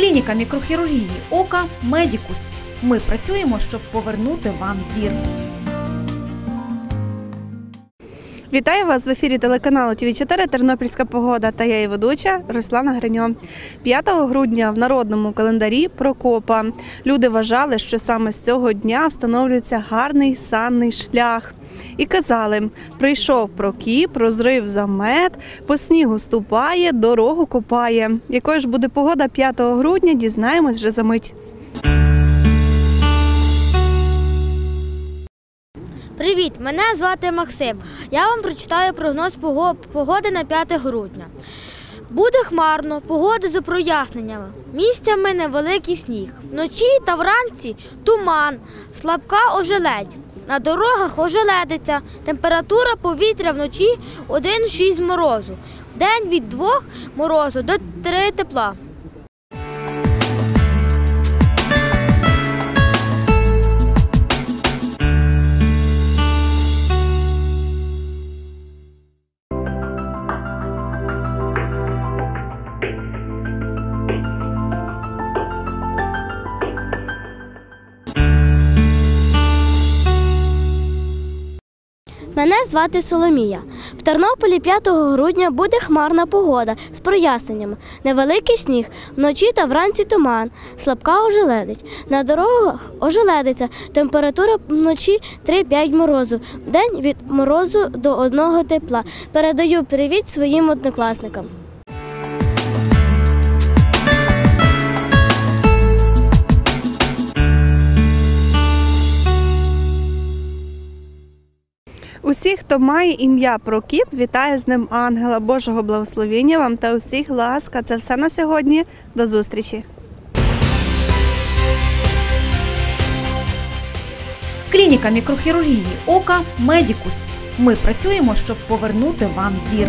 Клініка мікрохірургії ока Медікус. Ми працюємо, щоб повернути вам зір. Вітаю вас в ефірі телеканалу ТВ 4 Тернопільська погода та я її ведуча Руслана Гриньо. 5 грудня в народному календарі Прокопа люди вважали, що саме з цього дня встановлюється гарний санний шлях. І казали: прийшов прокіп, розрив замет, по снігу ступає, дорогу копає. Якою ж буде погода 5 грудня, дізнаємось вже за мить. Привіт, мене звати Максим. Я вам прочитаю прогноз погоди на 5 грудня. Буде хмарно, погода за проясненнями. Місцями невеликий сніг. Вночі та вранці туман, слабка ожеледь. На дорогах ожеледиться. Температура повітря вночі 1,6 морозу. день від 2 морозу до 3 тепла. Мене звати Соломія. В Тернополі 5 грудня буде хмарна погода з проясненнями. Невеликий сніг, вночі та вранці туман, слабка ожеледить. На дорогах ожеледиться. Температура вночі 3-5 морозу. день від морозу до одного тепла. Передаю привіт своїм однокласникам. Усіх, хто має ім'я Прокіп, вітає з ним ангела Божого благословення вам та усіх ласка. Це все на сьогодні. До зустрічі. Клініка мікрохірургії ока Медікус. Ми працюємо, щоб повернути вам зір.